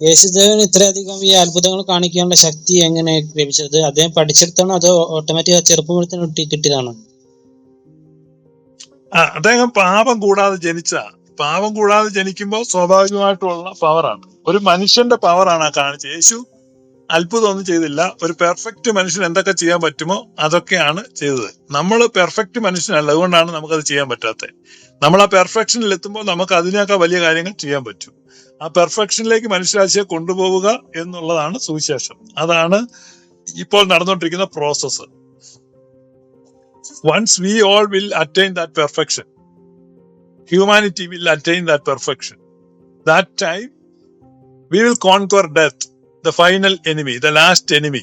യേശുദേവൻ ഇത്രയധികം ഈ അത്ഭുതങ്ങൾ കാണിക്കാനുള്ള ശക്തി എങ്ങനെ ലഭിച്ചത്? അദ്ദേഹം പഠിച്ചെടുത്താണോ അതോ ഓട്ടോമാറ്റിക് ചെറുപ്പം തന്നെ കിട്ടിയതാണോ? അദ്ദേഹം പാപം കൂടാതെ ജനിച്ച പാപം കൂടാതെ ജനിക്കുമ്പോൾ സ്വാഭാവികമായിട്ടുള്ള പവറാണ് ഒരു മനുഷ്യന്റെ പവറാണ് ആ കാണിച്ചത്. യേശു അത്ഭുതമൊന്നും ചെയ്തില്ല. ഒരു പെർഫെക്റ്റ് മനുഷ്യൻ എന്തൊക്കെ ചെയ്യാൻ പറ്റുമോ അതൊക്കെയാണ് ചെയ്തത്. നമ്മൾ പെർഫെക്റ്റ് മനുഷ്യനല്ല അതുകൊണ്ടാണ് നമുക്കത് ചെയ്യാൻ പറ്റാത്തത്. നമ്മൾ ആ പെർഫെക്ഷനിൽ എത്തുമ്പോൾ നമുക്ക് അതിനേക്കാൾ വലിയ കാര്യങ്ങൾ ചെയ്യാൻ പറ്റും. ആ പെർഫെക്ഷനിലേക്ക് മനുഷ്യരാശിയെ കൊണ്ടുപോവുക എന്നുള്ളതാണ് സുവിശേഷം. അതാണ് ഇപ്പോൾ നടന്നുകൊണ്ടിരിക്കുന്ന process once we all will attain that perfection humanity will attain that perfection that time we will conquer death final enemy the last enemy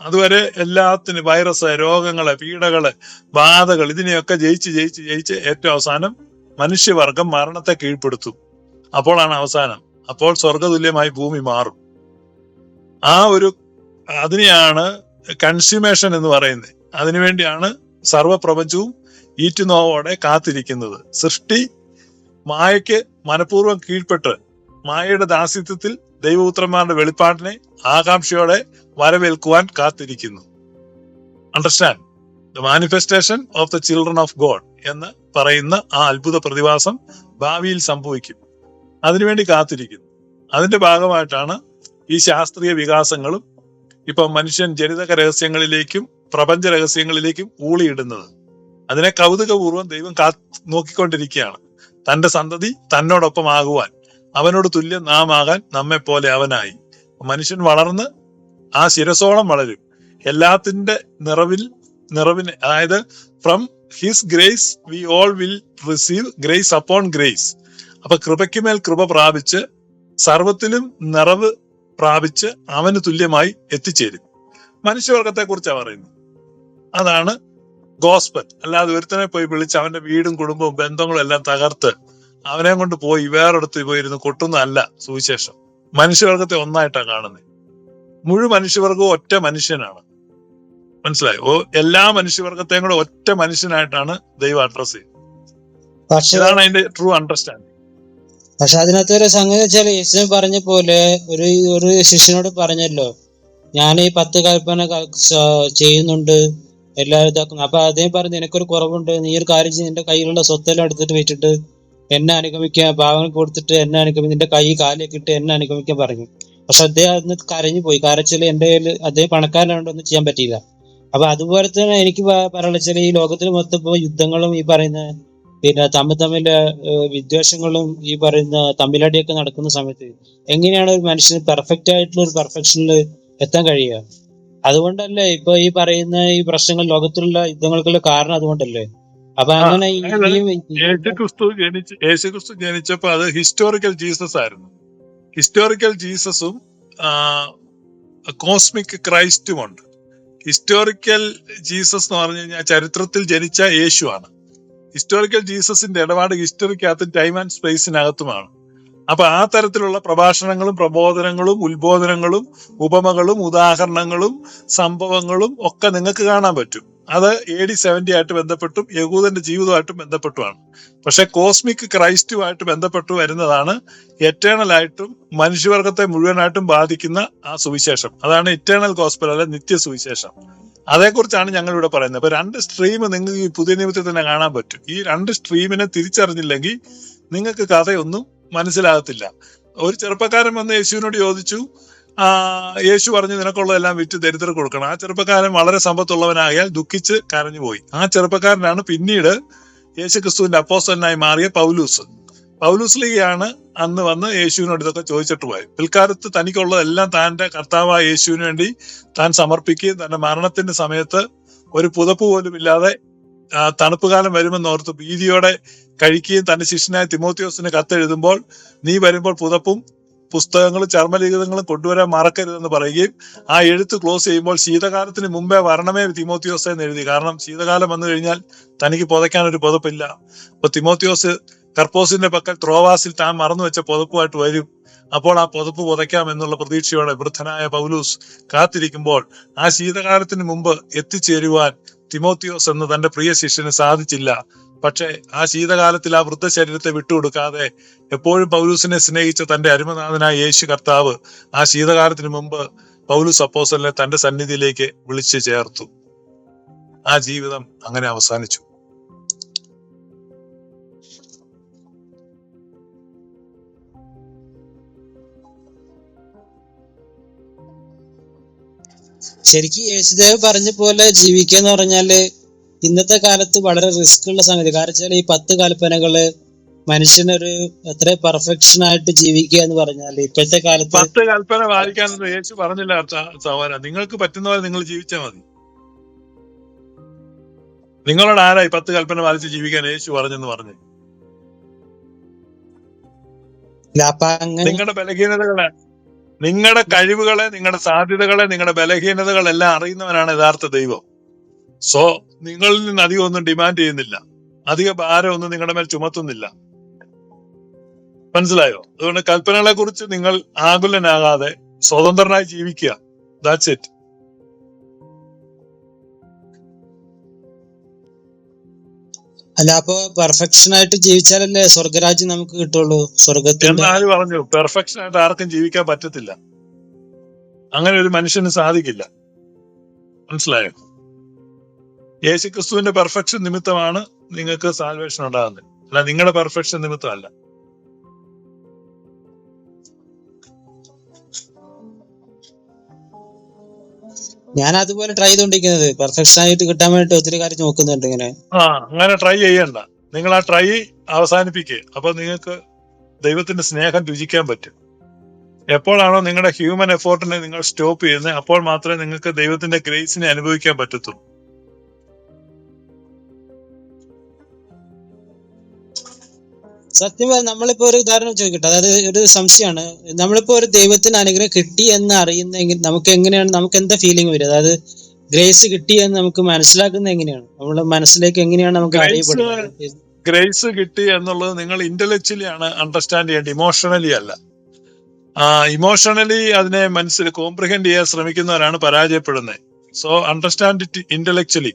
അതുവരെ എല്ലാത്തിനും വൈറസ് രോഗങ്ങൾ പീഡകൾ ബാധകൾ ഇതിനെയൊക്കെ ജയിച്ച് ജയിച്ച് ജയിച്ച് ഏറ്റവും അവസാനം മനുഷ്യവർഗം മരണത്തെ കീഴ്പ്പെടുത്തും. അപ്പോഴാണ് അവസാനം. അപ്പോൾ സ്വർഗതുല്യമായി ഭൂമി മാറും. ആ ഒരു അതിനെയാണ് കൺസ്യൂമേഷൻ എന്ന് പറയുന്നത്. അതിനുവേണ്ടിയാണ് സർവപ്രപഞ്ചവും ഈറ്റുനോവോടെ കാത്തിരിക്കുന്നത്. സൃഷ്ടി മായയ്ക്ക് മനഃപൂർവം കീഴ്പ്പെട്ട് മായയുടെ ദാസ്യത്വത്തിൽ ദൈവപുത്രന്മാരുടെ വെളിപ്പാടിനെ ആകാംക്ഷയോടെ വരവേൽക്കുവാൻ കാത്തിരിക്കുന്നു. Understand the manifestation of the children of God എന്ന് പറയുന്ന ആ അത്ഭുത പ്രതിഭാസം ഭാവിയിൽ സംഭവിക്കും. അതിനുവേണ്ടി കാത്തിരിക്കുന്നു. അതിന്റെ ഭാഗമായിട്ടാണ് ഈ ശാസ്ത്രീയ വികാസങ്ങളും ഇപ്പൊ മനുഷ്യൻ ജനിതക രഹസ്യങ്ങളിലേക്കും പ്രപഞ്ച രഹസ്യങ്ങളിലേക്കും ഊളിയിടുന്നത്. അതിനെ കൗതുകപൂർവം ദൈവം കാ നോക്കിക്കൊണ്ടിരിക്കുകയാണ്. തന്റെ സന്തതി തന്നോടൊപ്പം ആകുവാൻ. അവനോട് തുല്യം നാം ആകാൻ നമ്മെ പോലെ അവനായി. മനുഷ്യൻ വളർന്ന് ആ ശിരസോളം വളരും. എല്ലാത്തിന്റെ നിറവിൽ നിറവിന് അതായത് from his grace we all will receive grace upon grace അപ്പൊ കൃപയ്ക്ക് മേൽ കൃപ പ്രാപിച്ച് സർവത്തിലും നിറവ് പ്രാപിച്ച് അവന് തുല്യമായി എത്തിച്ചേരും. മനുഷ്യവർഗത്തെ കുറിച്ചാണ് പറയുന്നത്. അതാണ് ഗോസ്പൽ. അല്ലാതെ ഒരുത്തനെ പോയി വിളിച്ച് അവന്റെ വീടും കുടുംബവും ബന്ധങ്ങളും എല്ലാം തകർത്ത് അവനെ കൊണ്ട് പോയി വേറെടുത്ത് പോയിരുന്ന് കൊട്ടുന്നതല്ല സുവിശേഷം. മനുഷ്യവർഗത്തെ ഒന്നായിട്ടാണ് കാണുന്നത് മുഴു മനുഷ്യവർഗവും ഒറ്റ മനുഷ്യനാണ്. മനസ്സിലായോ? എല്ലാ മനുഷ്യവർഗത്തെയും കൂടെ ഒറ്റ മനുഷ്യനായിട്ടാണ് ദൈവം അഡ്രസ് ചെയ്യുന്നത്. പക്ഷെ ഇതാണ് അതിന്റെ ട്രൂ അണ്ടർസ്റ്റാൻഡിങ് പക്ഷെ അതിനകത്ത് ഒരു സംഗതി വെച്ചാൽ യേശു പറഞ്ഞ പോലെ ഒരു ഒരു ശിഷ്യനോട് പറഞ്ഞല്ലോ ഞാൻ ഈ പത്ത് കൽപ്പന ചെയ്യുന്നുണ്ട് എല്ലാവരും ഇതാക്കുന്നു അപ്പൊ അദ്ദേഹം പറഞ്ഞു നിനക്കൊരു കുറവുണ്ട് നീ ഒരു കാര്യം ചെയ്യ് നിന്റെ കയ്യിലുള്ള സ്വത്തെല്ലാം എടുത്തിട്ട് വെച്ചിട്ട് എന്നെ അനുഗമിക്കാൻ പാവങ്ങൾ കൊടുത്തിട്ട് എന്നെ അനുഗമി നിന്റെ കൈ കാലൊക്കെ ഇട്ട് എന്നെ അനുഗമിക്കാൻ പറഞ്ഞു. പക്ഷെ അദ്ദേഹം അന്ന് കരഞ്ഞു പോയി. കാരണം എന്റെ കയ്യിൽ അദ്ദേഹം പണക്കാരനായോണ്ട് ഒന്നും ചെയ്യാൻ പറ്റിയില്ല. അപ്പൊ അതുപോലെ തന്നെ എനിക്ക് പറയാനുള്ള വെച്ചാൽ ഈ ലോകത്തിൽ മൊത്തം ഇപ്പൊ യുദ്ധങ്ങളും ഈ പറയുന്ന പിന്നെ തമ്മിൽ തമ്മിൽ വിദ്വേഷങ്ങളും ഈ പറയുന്ന തമ്മിലടിയൊക്കെ നടക്കുന്ന സമയത്ത് എങ്ങനെയാണ് ഒരു മനുഷ്യന് പെർഫെക്റ്റ് ആയിട്ടുള്ള ഒരു പെർഫെക്ഷനിൽ എത്താൻ കഴിയുക? അതുകൊണ്ടല്ലേ ഇപ്പൊ ഈ പറയുന്ന ഈ പ്രശ്നങ്ങൾ ലോകത്തിലുള്ള യുദ്ധങ്ങൾക്കുള്ള കാരണം അതുകൊണ്ടല്ലേ? അപ്പൊ അങ്ങനെ ഈ- അതായത് ഈ- യേശു ക്രിസ്തു ജനിച്ച് ജനിച്ചപ്പോ അത് ഹിസ്റ്റോറിക്കൽ ജീസസ് ആയിരുന്നു. ഹിസ്റ്റോറിക്കൽ ജീസസും കോസ്മിക് ക്രൈസ്റ്റും ഉണ്ട്. ഹിസ്റ്റോറിക്കൽ ജീസസ് എന്ന് പറഞ്ഞു കഴിഞ്ഞാൽ ചരിത്രത്തിൽ ജനിച്ച യേശുവാണ് ഹിസ്റ്റോറിക്കൽ ജീസസിന്റെ ഇടപാട് ഹിസ്റ്ററിക്കകത്തും ടൈം ആൻഡ് സ്പേസിനകത്തുമാണ് അപ്പൊ ആ തരത്തിലുള്ള പ്രഭാഷണങ്ങളും പ്രബോധനങ്ങളും ഉത്ബോധനങ്ങളും ഉപമകളും ഉദാഹരണങ്ങളും സംഭവങ്ങളും ഒക്കെ നിങ്ങൾക്ക് കാണാൻ പറ്റും. അത് എ ഡി സെവന്റി ആയിട്ട് ബന്ധപ്പെട്ടും യഹൂദന്റെ ജീവിതമായിട്ടും ബന്ധപ്പെട്ടുമാണ്. പക്ഷെ കോസ്മിക് ക്രൈസ്റ്റുമായിട്ട് ബന്ധപ്പെട്ട് വരുന്നതാണ് എറ്റേണൽ ആയിട്ടും മനുഷ്യവർഗത്തെ മുഴുവനായിട്ടും ബാധിക്കുന്ന ആ സുവിശേഷം. അതാണ് ഇറ്റേണൽ ഗോസ്പൽ അല്ലെ നിത്യ സുവിശേഷം അതേക്കുറിച്ചാണ് ഞങ്ങൾ ഇവിടെ പറയുന്നത്. അപ്പൊ രണ്ട് സ്ട്രീം നിങ്ങൾക്ക് ഈ പുതിയ നിയമത്തിൽ തന്നെ കാണാൻ പറ്റും. ഈ രണ്ട് സ്ട്രീമിനെ തിരിച്ചറിഞ്ഞില്ലെങ്കിൽ നിങ്ങൾക്ക് കഥയൊന്നും മനസ്സിലാകത്തില്ല. ഒരു ചെറുപ്പക്കാരൻ വന്ന് യേശുവിനോട് ചോദിച്ചു യേശു പറഞ്ഞു നിനക്കുള്ളതെല്ലാം വിറ്റ് ദരിദ്രർ കൊടുക്കണം. ആ ചെറുപ്പക്കാരൻ വളരെ സമ്പത്തുള്ളവനായാൽ ദുഃഖിച്ച് കരഞ്ഞു പോയി. ആ ചെറുപ്പക്കാരനാണ് പിന്നീട് യേശു ക്രിസ്തുവിന്റെ അപ്പോസ്റ്റലിനായി മാറിയ പൗലൂസ്. പൗലൂസ് ലീഗയാണ് അന്ന് വന്ന് യേശുവിനോട് ഇതൊക്കെ ചോദിച്ചിട്ട് പോയത്. പിൽക്കാലത്ത് തനിക്കുള്ളതെല്ലാം താന്റെ കർത്താവായ യേശുവിന് വേണ്ടി താൻ സമർപ്പിക്കുകയും തന്റെ മരണത്തിന്റെ സമയത്ത് ഒരു പുതപ്പ് പോലും ഇല്ലാതെ തണുപ്പ് കാലം വരുമെന്ന് ഓർത്ത് ഭീതിയോടെ കഴിക്കുകയും തന്റെ ശിഷ്യനായ തിമോത്തിയോസിന് കത്തെഴുതുമ്പോൾ നീ വരുമ്പോൾ പുതപ്പും പുസ്തകങ്ങളും ചർമ്മലിഖിതങ്ങളും കൊണ്ടുവരാൻ മറക്കരുതെന്ന് പറയുകയും ആ എഴുത്ത് ക്ലോസ് ചെയ്യുമ്പോൾ ശീതകാലത്തിന് മുമ്പേ വരണമേ തിമോത്തിയോസ് എന്ന് എഴുതി. കാരണം ശീതകാലം വന്നു കഴിഞ്ഞാൽ തനിക്ക് പുതയ്ക്കാൻ ഒരു പുതപ്പില്ല. അപ്പൊ തിമോത്തിയോസ് കർപ്പോസിന്റെ പക്കൽ ത്രോവാസിൽ താൻ മറന്നു വെച്ച പുതപ്പുമായിട്ട് വരും. അപ്പോൾ ആ പുതപ്പ് പുതയ്ക്കാം എന്നുള്ള പ്രതീക്ഷയോടെ വൃദ്ധനായ പൗലൂസ് കാത്തിരിക്കുമ്പോൾ ആ ശീതകാലത്തിന് മുമ്പ് എത്തിച്ചേരുവാൻ തിമോത്തിയോസ് എന്ന തന്റെ പ്രിയ ശിഷ്യന് സാധിച്ചില്ല. പക്ഷേ ആ ശീതകാലത്തിൽ ആ വൃദ്ധ ശരീരത്തെ വിട്ടുകൊടുക്കാതെ എപ്പോഴും പൗലൂസിനെ സ്നേഹിച്ച തന്റെ അരുമനാഥനായ യേശു കർത്താവ് ആ ശീതകാലത്തിന് മുമ്പ് പൗലൂസ് അപ്പോസലിനെ തന്റെ സന്നിധിയിലേക്ക് വിളിച്ചു ചേർത്തു. ആ ജീവിതം അങ്ങനെ അവസാനിച്ചു. ശരിക്കും യേശുദേവ് പറഞ്ഞ പോലെ ജീവിക്കുക എന്ന് പറഞ്ഞാൽ ഇന്നത്തെ കാലത്ത് വളരെ റിസ്ക് ഉള്ള സംഗതി. കാരണം വെച്ചാൽ ഈ പത്ത് കൽപ്പനകൾ മനുഷ്യനൊരു എത്ര പെർഫെക്ഷൻ ആയിട്ട് ജീവിക്കുക എന്ന് പറഞ്ഞാൽ ഇപ്പോഴത്തെ കാലത്ത് പത്ത് കൽപ്പന പാലിക്കാനൊന്നും യേശു പറഞ്ഞില്ല സഹോദര നിങ്ങൾക്ക് പറ്റുന്ന പോലെ നിങ്ങൾ ജീവിച്ചാൽ മതി. നിങ്ങളോട് ആരായി പത്ത് കൽപ്പന പാലിച്ച് ജീവിക്കാൻ യേശു പറഞ്ഞെന്ന് പറഞ്ഞു? നിങ്ങളുടെ ബലഹീനതകളെ നിങ്ങളുടെ കഴിവുകളെ നിങ്ങളുടെ സാധ്യതകളെ നിങ്ങളുടെ ബലഹീനതകളെല്ലാം അറിയുന്നവനാണ് യഥാർത്ഥ ദൈവം. സോ നിങ്ങളിൽ നിന്ന് അധികം ഒന്നും ഡിമാൻഡ് ചെയ്യുന്നില്ല. അധിക ഭാരം ഒന്നും നിങ്ങളുടെ മേൽ ചുമത്തുന്നില്ല. മനസ്സിലായോ? അതുകൊണ്ട് കൽപ്പനകളെ കുറിച്ച് നിങ്ങൾ ആകുലനാകാതെ സ്വതന്ത്രനായി ജീവിക്കുക. ദാറ്റ്സ് ഇറ്റ് അല്ല അപ്പൊ പെർഫെക്ഷൻ ആയിട്ട് ജീവിച്ചാലല്ലേ സ്വർഗരാജ്യം നമുക്ക് കിട്ടുള്ളൂ? സ്വർഗത്തിൽ പറഞ്ഞു പെർഫെക്ഷൻ ആയിട്ട് ആർക്കും ജീവിക്കാൻ പറ്റത്തില്ല. അങ്ങനെ ഒരു മനുഷ്യന് സാധിക്കില്ല. മനസ്സിലായോ? യേശുക്രിസ്തുവിന്റെ പെർഫെക്ഷൻ നിമിത്തമാണ് നിങ്ങൾക്ക് സാൽവേഷൻ ഉണ്ടാകുന്നത്. അല്ല നിങ്ങളുടെ പെർഫെക്ഷൻ നിമിത്തമല്ല. ഞാൻ അതുപോലെ ട്രൈ ചെയ്തോണ്ടിരിക്കുന്നത്. പെർഫെക്ഷൻ ആയിട്ട് കിട്ടാൻ വേണ്ടി ഒത്തിരി കാര്യം നോക്കുന്നുണ്ട് ഇങ്ങനെ. ആ അങ്ങനെ ട്രൈ ചെയ്യണ്ട. നിങ്ങൾ ആ ട്രൈ അവസാനിപ്പിക്കുക അപ്പൊ നിങ്ങൾക്ക് ദൈവത്തിന്റെ സ്നേഹം രുചിക്കാൻ പറ്റും. എപ്പോഴാണോ നിങ്ങളുടെ ഹ്യൂമൻ എഫോർട്ടിനെ നിങ്ങൾ സ്റ്റോപ്പ് ചെയ്യുന്നത് അപ്പോൾ മാത്രമേ നിങ്ങൾക്ക് ദൈവത്തിന്റെ ഗ്രേസിനെ അനുഭവിക്കാൻ പറ്റത്തുള്ളൂ. സത്യം പറഞ്ഞാൽ നമ്മളിപ്പോ ഒരു ഉദാഹരണം ചോദിക്കട്ടെ. അതായത് ഒരു സംശയമാണ് നമ്മളിപ്പോ ഒരു ദൈവത്തിന് അനുഗ്രഹം കിട്ടി എന്ന് അറിയുന്നെങ്കിൽ നമുക്ക് എങ്ങനെയാണ് നമുക്ക് എന്താ ഫീലിംഗ് വരും അതായത് ഗ്രേസ് കിട്ടി എന്ന് നമുക്ക് മനസ്സിലാക്കുന്നത് എങ്ങനെയാണ്? നമ്മുടെ മനസ്സിലേക്ക് എങ്ങനെയാണ് നമുക്ക് അറിയപ്പെടുന്നത്? ഗ്രേസ് കിട്ടി എന്നുള്ളത് നിങ്ങൾ ഇന്റലക്ച്വലി ആണ് അണ്ടർസ്റ്റാൻഡ് ചെയ്യേണ്ടത്. ഇമോഷണലി അല്ല. ഇമോഷണലി അതിനെ മനസ്സിൽ കോംപ്രിഹെൻഡ് ചെയ്യാൻ ശ്രമിക്കുന്നവരാണ് പരാജയപ്പെടുന്നത്. സോ അണ്ടർസ്റ്റാൻഡ് ഇറ്റ് ഇന്റലക്ച്വലി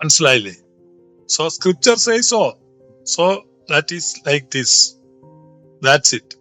മനസ്സിലായില്ലേ? So scripture says so. So that is like this. That's it.